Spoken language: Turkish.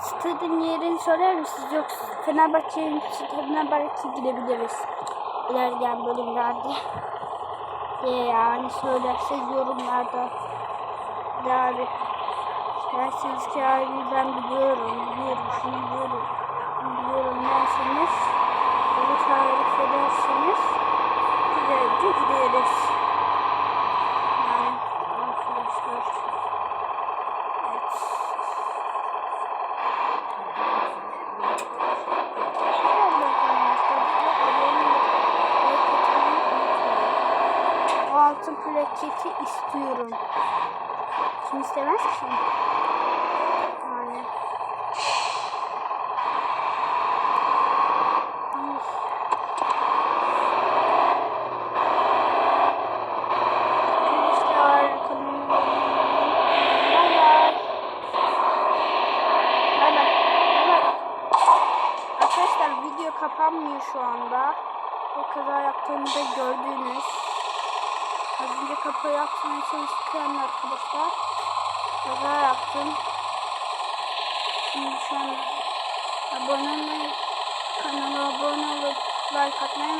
stadın yerini söyler misiniz? Yoksa Fenerbahçe'nin stadına belki gidebiliriz. İlerleyen bölümlerde. Ee, yani söylerseniz yorumlarda. Yani derseniz ki abi ben biliyorum, biliyorum, şunu biliyorum, biliyorum derseniz bunu tarif ederseniz güzelce gideriz. Yani arkadaşlar. Evet. O altın plaketi istiyorum. Kim istemez ki? Yani. Kapanmıyor şu anda. Ve kaza yaptığımı da kapıyı açmaya çalışırken arkadaşlar kaza yaptım. Şimdi şu an abone olmayı, kanala abone olup like atmayı.